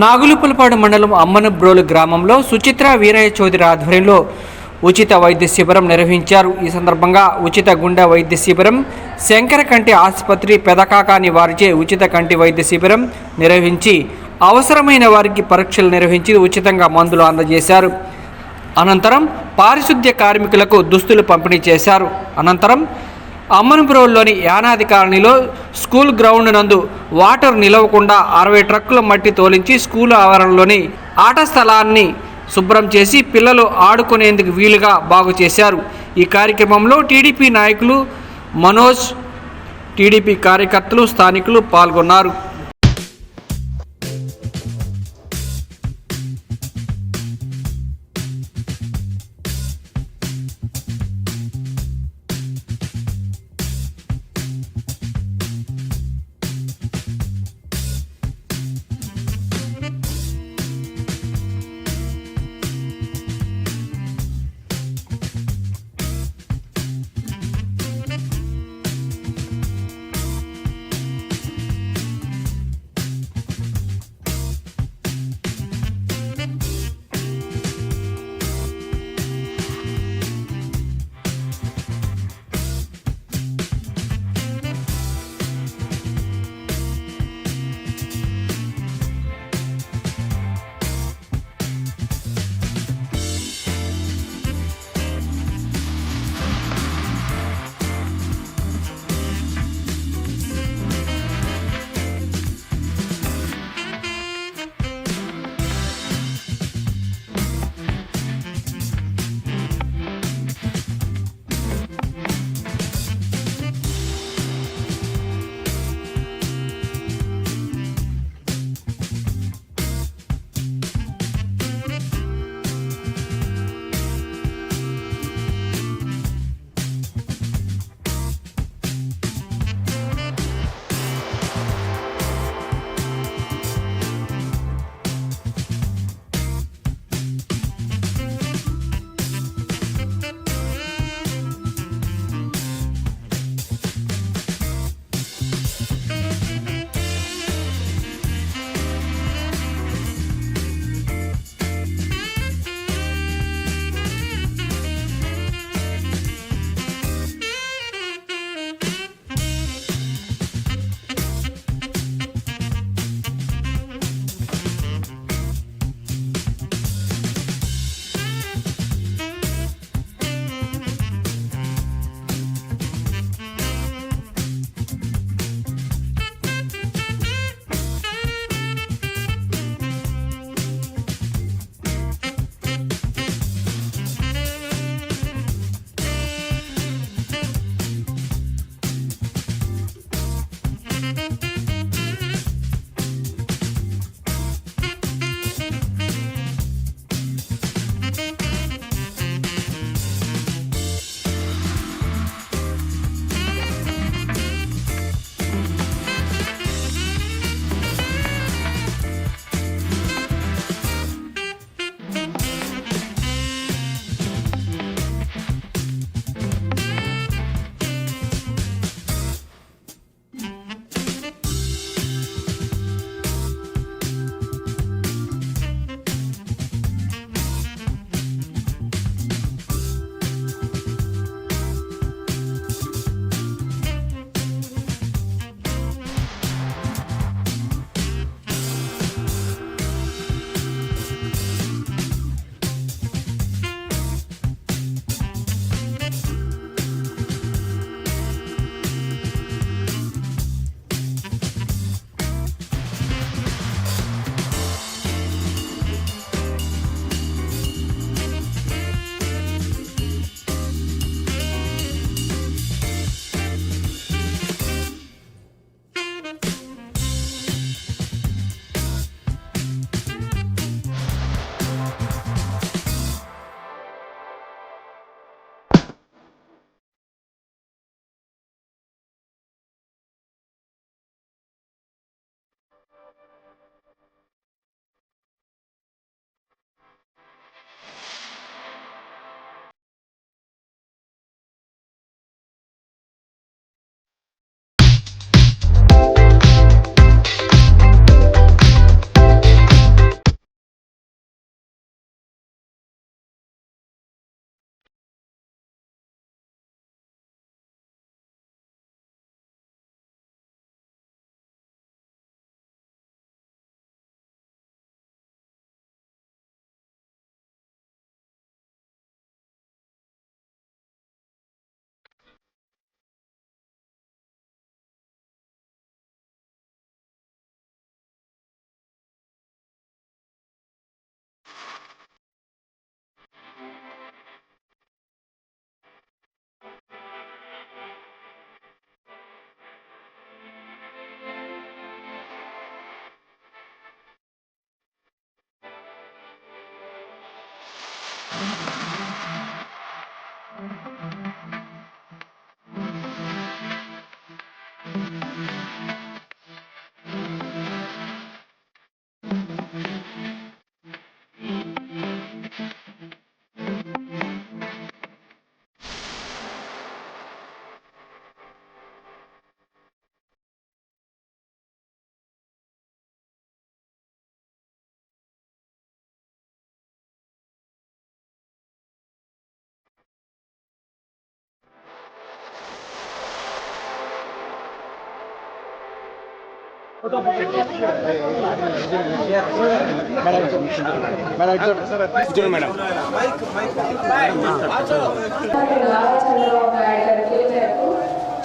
నాగులుపులపాడు మండలం అమ్మనబ్రోలు గ్రామంలో సుచిత్ర వీరయ్య చౌదరి ఆధ్వర్యంలో ఉచిత వైద్య శిబిరం నిర్వహించారు. ఈ సందర్భంగా ఉచిత గుండె వైద్య శిబిరం శంకర కంటి ఆసుపత్రి పెదకాకాని వారిచే ఉచిత కంటి వైద్య శిబిరం నిర్వహించి అవసరమైన వారికి పరీక్షలు నిర్వహించి ఉచితంగా మందులు అందజేశారు. అనంతరం పారిశుద్ధ్య కార్మికులకు దుస్తులు పంపిణీ చేశారు. అనంతరం అమ్మనపురంలోని యానాది కాలనీలో స్కూల్ గ్రౌండ్ నందు వాటర్ నిలవకుండా అరవై ట్రక్కుల మట్టి తోలించి స్కూల్ ఆవరణలోని ఆట స్థలాన్ని శుభ్రం చేసి పిల్లలు ఆడుకునేందుకు వీలుగా బాగు చేశారు. ఈ కార్యక్రమంలో టీడీపీ నాయకులు మనోజ్ టీడీపీ కార్యకర్తలు స్థానికులు పాల్గొన్నారు.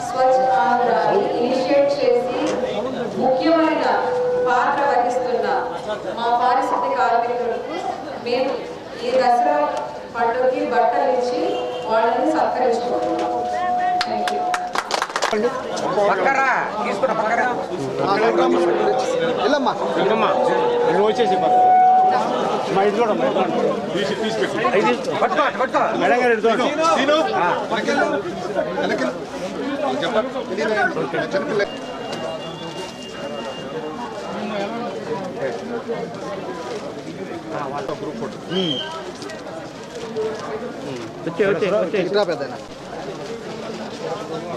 స్వచ్ఛ ఆంధ్రాని ఇనిషియేట్ చేసి ముఖ్యమైన పాత్ర వహిస్తున్న మా పారిశుద్ధ్య కార్మికులకు మేము ఈ దసరా పండుగకి బట్టలు ఇచ్చి వాళ్ళని సత్కరించుకుంటున్నాం. వెళ్ళమ్మా నువ్వు వచ్చేసి మా ఇంటి కూడా మేడం గారు ఎడుతూ వచ్చే వచ్చే వచ్చే. ఇట్లా పెద్ద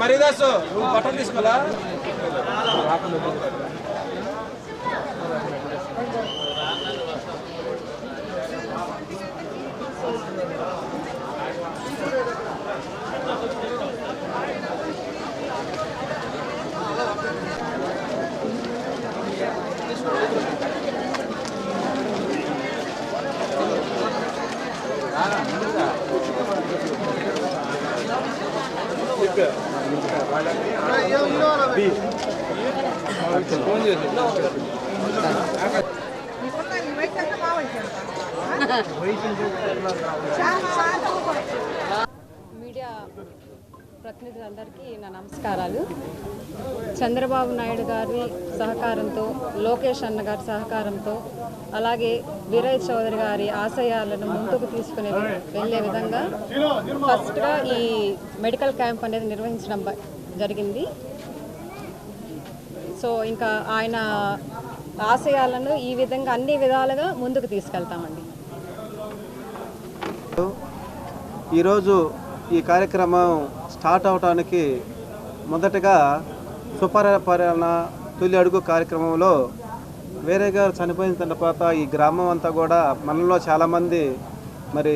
మరీదాసు నువ్వు బట్టలు తీసుకోవాలా మీడియా ప్రతినిధులందరికీ నా నమస్కారాలు. చంద్రబాబు నాయుడు గారి సహకారంతో లోకేష్ అన్న గారి సహకారంతో అలాగే వీరయ్య చౌదరి గారి ఆశయాలను ముందుకు తీసుకుని వెళ్ళే విధంగా ఫస్ట్గా ఈ మెడికల్ క్యాంప్ అనేది నిర్వహించడం జరిగింది. సో ఇంకా ఆయన ఆశయాలను ఈ విధంగా అన్ని విధాలుగా ముందుకు తీసుకెళ్తామండి. ఈరోజు ఈ కార్యక్రమం స్టార్ట్ అవటానికి మొదటగా సుపరిపాలన తొలి అడుగు కార్యక్రమంలో వేరే గారు చనిపోయిన తర్వాత ఈ గ్రామం అంతా కూడా మనలో చాలామంది మరి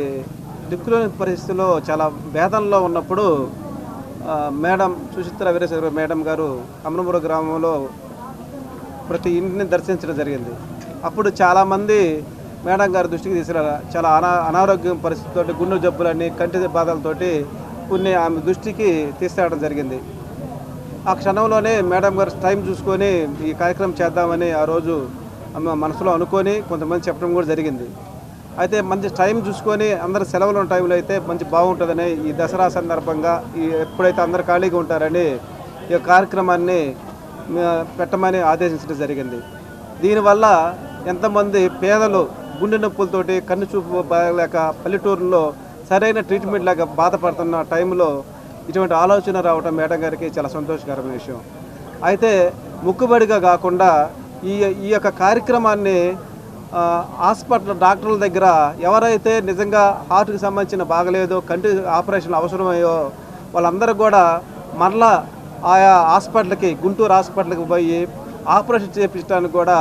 దిక్కులేని పరిస్థితిలో చాలా భేదంలో ఉన్నప్పుడు మేడం సుచిత్ర వీరేశ్వర మేడం గారు అమరపురం గ్రామంలో ప్రతి ఇంటిని దర్శించడం జరిగింది. అప్పుడు చాలామంది మేడం గారి దృష్టికి తీసుకురా చాలా అనా అనారోగ్యం పరిస్థితితోటి గుండె జబ్బులని కంటి బాధలతోటి కొన్ని ఆమె దృష్టికి తీసుకురావడం జరిగింది. ఆ క్షణంలోనే మేడం గారు టైం చూసుకొని ఈ కార్యక్రమం చేద్దామని ఆ రోజు మనసులో అనుకొని కొంతమంది చెప్పడం కూడా జరిగింది. అయితే మంచి టైం చూసుకొని అందరు సెలవులు ఉన్న టైంలో అయితే మంచి బాగుంటుందని ఈ దసరా సందర్భంగా ఈ ఎప్పుడైతే అందరు ఖాళీగా ఉంటారని ఈ కార్యక్రమాన్ని పెట్టమని ఆదేశించడం జరిగింది. దీనివల్ల ఎంతమంది పేదలు గుండె నొప్పులతోటి కన్ను చూపు బాగలేక పల్లెటూరులో సరైన ట్రీట్మెంట్ లేక బాధపడుతున్న టైంలో ఇటువంటి ఆలోచన రావడం మేడం గారికి చాలా సంతోషకరమైన విషయం. అయితే ముక్కుబడిగా కాకుండా ఈ ఈ యొక్క కార్యక్రమాన్ని హాస్పిటల్ డాక్టర్ల దగ్గర ఎవరైతే నిజంగా హార్ట్కి సంబంధించిన బాగలేదో కంటి ఆపరేషన్ అవసరమయ్యో వాళ్ళందరూ కూడా మరలా ఆయా హాస్పిటల్కి గుంటూరు హాస్పిటల్కి పోయి ఆపరేషన్ చేయించడానికి కూడా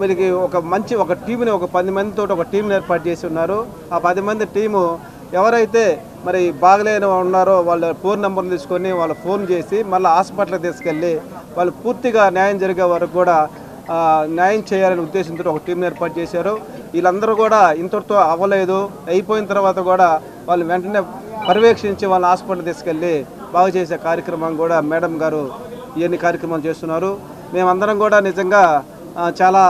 వీరికి ఒక మంచి ఒక టీంని ఒక పది మందితో ఒక టీంని ఏర్పాటు చేసి ఉన్నారు. ఆ పది మంది టీము ఎవరైతే మరి బాగలేని ఉన్నారో వాళ్ళ ఫోన్ నెంబర్లు తీసుకొని వాళ్ళ ఫోన్ చేసి మళ్ళీ హాస్పిటల్కి తీసుకెళ్ళి వాళ్ళు పూర్తిగా న్యాయం జరిగే వరకు కూడా న్యాయం చేయాలనే ఉద్దేశంతో ఒక టీంని ఏర్పాటు చేశారు. వీళ్ళందరూ కూడా ఇంతటితో అవ్వలేదు. అయిపోయిన తర్వాత కూడా వాళ్ళు వెంటనే పర్యవేక్షించి వాళ్ళ హాస్పిటల్ తీసుకెళ్ళి బాగు చేసే కార్యక్రమం కూడా మేడం గారు ఇవన్నీ కార్యక్రమాలు చేస్తున్నారు. మేమందరం కూడా నిజంగా చాలా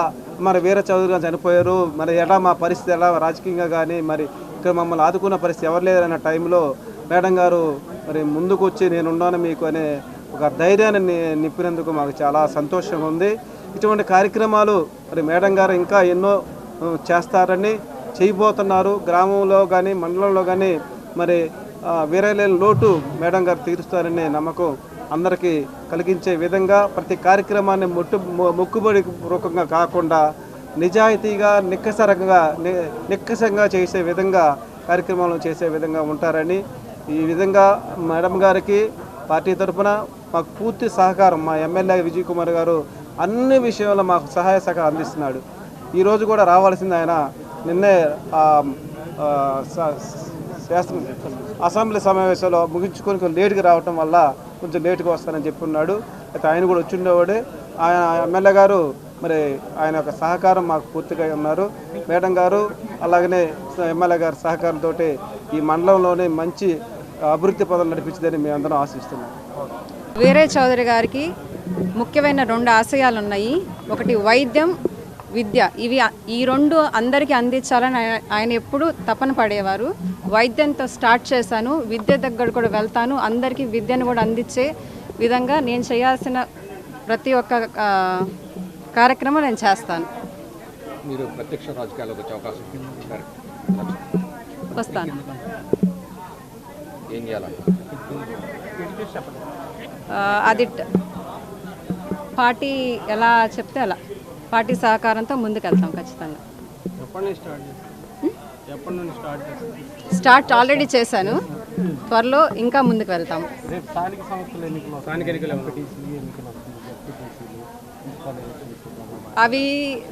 మరి వీర చౌదరి గారు చనిపోయారు. మరి ఎలా మా పరిస్థితి ఎలా రాజకీయంగా కానీ మరి ఇక్కడ మమ్మల్ని ఆదుకున్న పరిస్థితి ఎవరు లేదన్న టైంలో మేడం గారు మరి ముందుకు వచ్చి నేనున్నాను మీకు అనే ఒక ధైర్యాన్ని నిప్పినందుకు మాకు చాలా సంతోషంగా ఉంది. ఇటువంటి కార్యక్రమాలు మరి మేడం గారు ఇంకా ఎన్నో చేస్తారని చేయబోతున్నారు. గ్రామంలో కానీ మండలంలో కానీ మరి వీరలేని లోటు మేడం గారు తీరుస్తారనే నమ్మకం అందరికీ కలిగించే విధంగా ప్రతి కార్యక్రమాన్ని మొట్టు మొక్కుబడి పూర్వకంగా కాకుండా నిజాయితీగా నిక్కసరంగా ని- నిక్కసంగా చేసే విధంగా కార్యక్రమాలను చేసే విధంగా ఉంటారని ఈ విధంగా మేడం గారికి పార్టీ తరఫున మాకు పూర్తి సహకారం మా ఎమ్మెల్యే విజయ్ కుమార్ గారు అన్ని విషయంలో మాకు సహాయ సహకారం అందిస్తున్నాడు. ఈరోజు కూడా రావాల్సింది ఆయన నిన్నే శాస్త్రం అసెంబ్లీ సమావేశంలో ముగించుకొని కొంచెం లేట్గా రావటం వల్ల కొంచెం లేట్గా వస్తానని చెప్పి ఉన్నాడు. అయితే ఆయన కూడా వచ్చిండేవాడే ఆయన ఎమ్మెల్యే గారు మరి ఆయన యొక్క సహకారం మాకు పూర్తిగా ఉన్నారు. మేడం గారు అలాగనే ఎమ్మెల్యే గారి సహకారంతో ఈ మండలంలోనే మంచి అభివృద్ధి పదవులు నడిపించదని మేమందరం ఆశిస్తున్నాం. వీరే చౌదరి గారికి ముఖ్యమైన రెండు ఆశయాలు ఉన్నాయి ఒకటి వైద్యం విద్య. ఇవి ఈ రెండు అందరికీ అందించాలని ఆయన- ఎప్పుడు తపన పడేవారు. వైద్యంతో స్టార్ట్ చేశాను. విద్య దగ్గర కూడా వెళ్తాను. అందరికీ విద్యను కూడా అందించే విధంగా నేను చేయాల్సిన ప్రతి ఒక్క కార్యక్రమం నేను చేస్తాను. మీరు ప్రత్యక్ష రాజకీయాల్లోకి వచ్చే అవకాశం ఉంది. సరే. వస్తాను. ఏం చేయాలి? ఆ, అది పార్టీ ఎలా చెప్తే అలా. పార్టీ సహకారంతో ముందుకెళ్తాం ఖచ్చితంగా. స్టార్ట్ ఆల్రెడీ చేశాను. త్వరలో ఇంకా ముందుకు వెళ్తాం అవి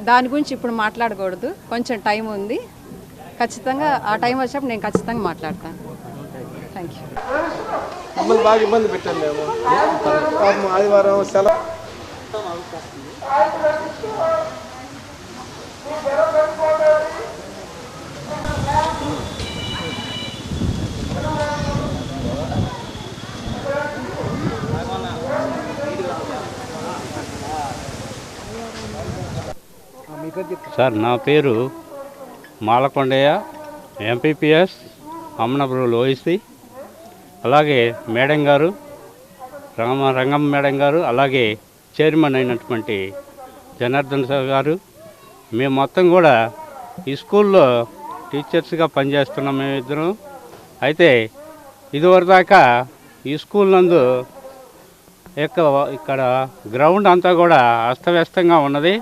దాని గురించి ఇప్పుడు మాట్లాడకూడదు. కొంచెం టైం ఉంది. ఖచ్చితంగా ఆ టైం వచ్చినప్పుడు నేను ఖచ్చితంగా మాట్లాడతాను. థ్యాంక్ యూ మమ్మల్ని బాగా ఇబ్బంది మేము. పాపం ఆదివారం సెలవు. సార్ నా పేరు మాలకొండయ్య ఎంపీపీఎస్ అమ్మనపురం ఓయిసి అలాగే మేడం గారు రామ రంగం మేడం గారు అలాగే చైర్మన్ అయినటువంటి జనార్దన్ సార్ గారు. మేము మొత్తం కూడా ఈ స్కూల్లో టీచర్స్గా పనిచేస్తున్నాం మేమిద్దరం. అయితే ఇదివరదాకా ఈ స్కూల్ నందు యొక్క ఇక్కడ గ్రౌండ్ అంతా కూడా అస్తవ్యస్తంగా ఉన్నది.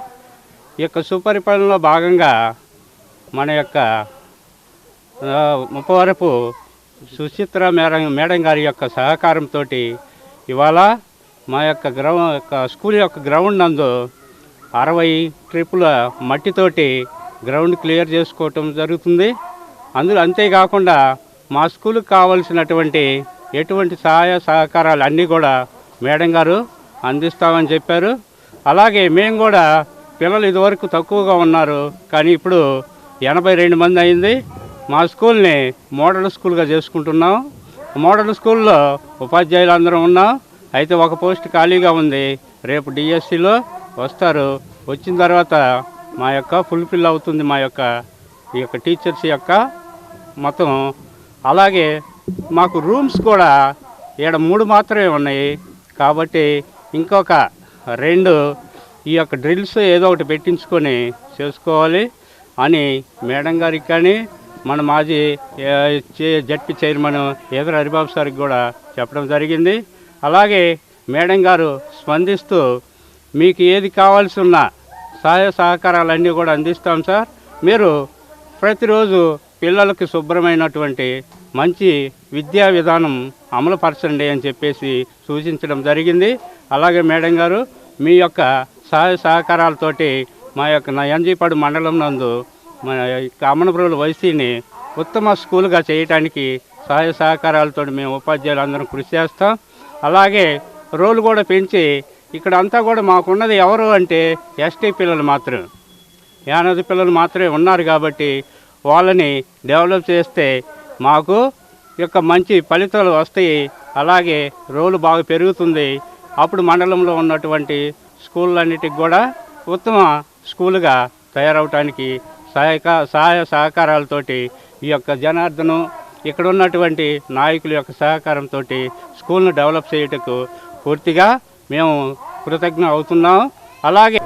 ఈ యొక్క సుపరిపాలనలో భాగంగా మన యొక్క ముప్పవరపు సుచిత్ర మేడం మేడం గారి యొక్క సహకారంతో ఇవాళ మా యొక్క గ్రౌ యొక్క స్కూల్ యొక్క గ్రౌండ్ నందు అరవై ట్రిప్పుల మట్టితోటి గ్రౌండ్ క్లియర్ చేసుకోవటం జరుగుతుంది. అందులో అంతేకాకుండా మా స్కూల్కి కావలసినటువంటి ఎటువంటి సహాయ సహకారాలు అన్నీ కూడా మేడం గారు అందిస్తామని చెప్పారు. అలాగే మేము కూడా పిల్లలు ఇదివరకు తక్కువగా ఉన్నారు కానీ ఇప్పుడు ఎనభై రెండు మంది అయింది. మా స్కూల్ని మోడల్ స్కూల్గా చేసుకుంటున్నాం. మోడల్ స్కూల్లో ఉపాధ్యాయులు అందరం ఉన్నాం. అయితే ఒక పోస్ట్ ఖాళీగా ఉంది. రేపు డిఎస్సిలో వస్తారు. వచ్చిన తర్వాత మా యొక్క ఫుల్ఫిల్ అవుతుంది మా యొక్క ఈ యొక్క టీచర్స్ యొక్క మొత్తం. అలాగే మాకు రూమ్స్ కూడా ఈడ మూడు మాత్రమే ఉన్నాయి. కాబట్టి ఇంకొక రెండు ఈ యొక్క డ్రిల్స్ ఏదో ఒకటి పెట్టించుకొని చేసుకోవాలి అని మేడం గారికి కానీ మన మాజీ జడ్పీ చైర్మన్ ఎదురు హరిబాబు సార్కి కూడా చెప్పడం జరిగింది. అలాగే మేడం గారు స్పందిస్తూ మీకు ఏది కావాల్సి ఉన్నా సహాయ సహకారాలన్నీ కూడా అందిస్తాం సార్. మీరు ప్రతిరోజు పిల్లలకి శుభ్రమైనటువంటి మంచి విద్యా విధానం అమలుపరచండి అని చెప్పేసి సూచించడం జరిగింది. అలాగే మేడం గారు మీ యొక్క సహాయ సహకారాలతోటి మా యొక్క నా ఎన్జీపాడు మండలం నందు మన అమనపురుల వైసీని ఉత్తమ స్కూల్గా చేయటానికి సహాయ సహకారాలతో మేము ఉపాధ్యాయులు అందరం కృషి చేస్తాం. అలాగే రోలు కూడా పెంచి ఇక్కడ అంతా కూడా మాకున్నది ఎవరు అంటే ఎస్టీ పిల్లలు మాత్రమే యానది పిల్లలు మాత్రమే ఉన్నారు కాబట్టి వాళ్ళని డెవలప్ చేస్తే మాకు యొక్క మంచి ఫలితాలు వస్తాయి. అలాగే రోలు బాగా పెరుగుతుంది. అప్పుడు మండలంలో ఉన్నటువంటి స్కూళ్ళన్నిటికి కూడా ఉత్తమ స్కూలుగా తయారవటానికి సహాయక సహాయ సహకారాలతోటి ఈ యొక్క జనార్దనం ఇక్కడ ఉన్నటువంటి నాయకుల యొక్క సహకారంతో స్కూల్ను డెవలప్ చేయటకు పూర్తిగా మేము కృతజ్ఞ అవుతున్నాం. అలాగే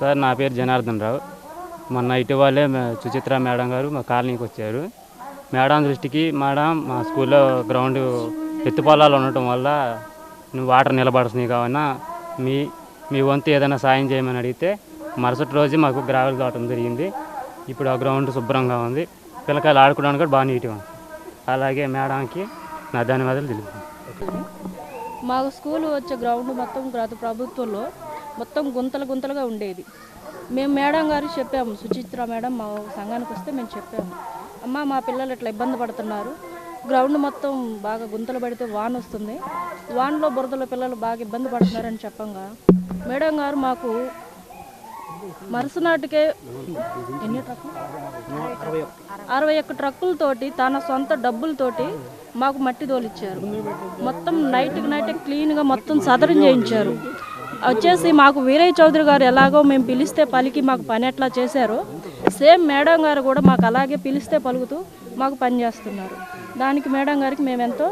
సార్ నా పేరు జనార్దన్ రావు. మొన్న ఇటీవలే సుచిత్ర మేడం గారు మా కాలనీకి వచ్చారు. మేడం దృష్టికి మేడం మా స్కూల్లో గ్రౌండ్ ఎత్తుపల్లాలు ఉండటం వల్ల నువ్వు వాటర్ నిలబడుతున్నాయి కావున మీ మీ వంతు ఏదైనా సాయం చేయమని అడిగితే మరుసటి రోజు మాకు గ్రావెల్ కావటం జరిగింది. ఇప్పుడు ఆ గ్రౌండ్ శుభ్రంగా ఉంది. పిల్లకాయలు ఆడుకోవడానికి కూడా బాగా నీట్గా ఉంది. అలాగే మేడంకి నా ధన్యవాదాలు తెలుసు మాకు స్కూల్ వచ్చే గ్రౌండ్ మొత్తం గత ప్రభుత్వంలో మొత్తం గుంతలు గుంతలుగా ఉండేది. మేము మేడం గారు చెప్పాము సుచిత్ర మేడం మా సంఘానికి వస్తే మేము చెప్పాము. అమ్మ మా పిల్లలు ఇట్లా ఇబ్బంది పడుతున్నారు. గ్రౌండ్ మొత్తం బాగా గుంతలు పడితే వాన్ వస్తుంది. వాన్లో బురదలో పిల్లలు బాగా ఇబ్బంది పడుతున్నారని చెప్పంగా. మేడం గారు మాకు మరుసనాటికే ఎన్ని ట్రక్కులు? అరవై ఒక్క ట్రక్కులతోటి తన సొంత డబ్బులతోటి మాకు మట్టి తోలిచ్చారు. మొత్తం నైట్కి నైట్ క్లీన్గా మొత్తం సదరం చేయించారు. వచ్చేసి మాకు వీరయ్య చౌదరి గారు ఎలాగో మేము పిలిస్తే పలికి మాకు పని ఎట్లా చేశారో సేమ్ మేడం గారు కూడా మాకు అలాగే పిలిస్తే పలుకుతూ మాకు పని చేస్తున్నారు. దానికి మేడం గారికి మేము ఎంతో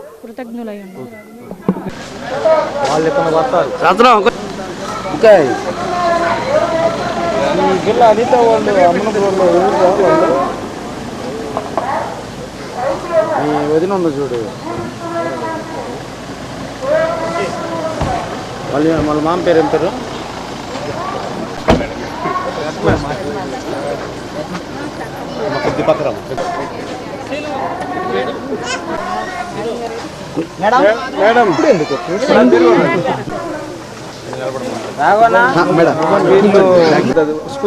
కృతజ్ఞులై ఉన్నాం జిల్లా అనిత వాళ్ళు అమ్మనపురంలో వాళ్ళు మీ వదిన ఉంది చూడు. మళ్ళీ మళ్ళీ మామ పేరు ఏం పేరు? మేడం.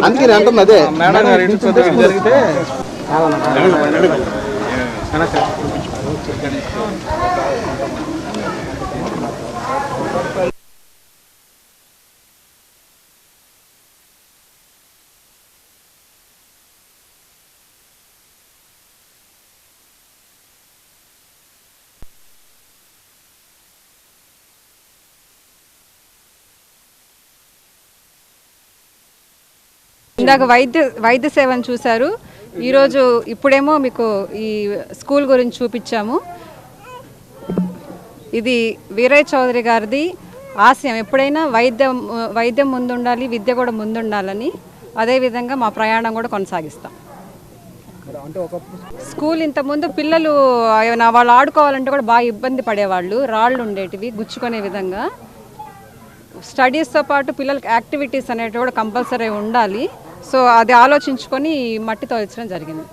అందుకే అంటుంది అదే. జరిగితే ఇందాక వైద్య వైద్య సేవను చూశారు. ఈరోజు ఇప్పుడేమో మీకు ఈ స్కూల్ గురించి చూపించాము. ఇది వీరయ్య చౌదరి గారిది ఆశయం. ఎప్పుడైనా వైద్యం వైద్యం ముందుండాలి విద్య కూడా ముందుండాలని అదేవిధంగా మా ప్రయాణం కూడా కొనసాగిస్తాం. స్కూల్ ఇంతకుముందు పిల్లలు ఏమైనా వాళ్ళు ఆడుకోవాలంటే కూడా బాగా ఇబ్బంది పడేవాళ్ళు. రాళ్ళు ఉండేటివి గుచ్చుకునే విధంగా. స్టడీస్తో పాటు పిల్లలకి యాక్టివిటీస్ అనేటివి కూడా కంపల్సరీ ఉండాలి. సో అది ఆలోచించుకొని ఈ మట్టి తోయించడం జరిగింది.